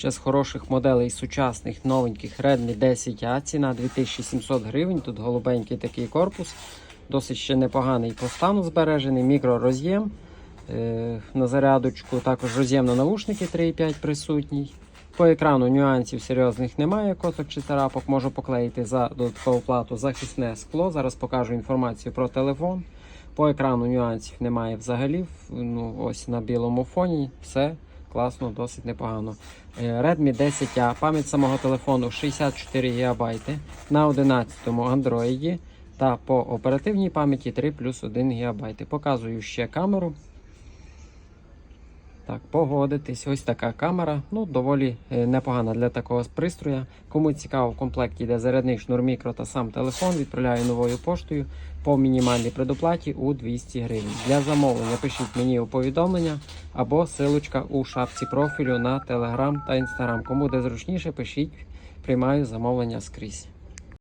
Ще з хороших моделей сучасних новеньких Redmi 10A, ціна 2700 гривень. Тут голубенький такий корпус, досить ще непоганий по стану збережений, мікророз'єм. Е, на зарядочку також роз'єм на навушники 3,5 присутній. По екрану нюансів серйозних немає, коток чи царапок. Можу поклеїти за додаткову плату захисне скло. Зараз покажу інформацію про телефон. По екрану нюансів немає взагалі. Ну, ось на білому фоні все класно, досить непогано. Е, Redmi 10A, пам'ять самого телефону 64 ГБ на 11 Android та по оперативній пам'яті 3 плюс 1 ГБ. Показую ще камеру. Так, погодитись. Ось така камера. Ну, доволі е, непогана для такого пристрою. Кому цікаво, в комплекті йде зарядник шнур мікро та сам телефон. Відправляю новою поштою по мінімальній предоплаті у 200 гривень. Для замовлення пишіть мені у повідомлення або силочка у шапці профілю на Telegram та Instagram. Кому де зручніше, пишіть, приймаю замовлення скрізь.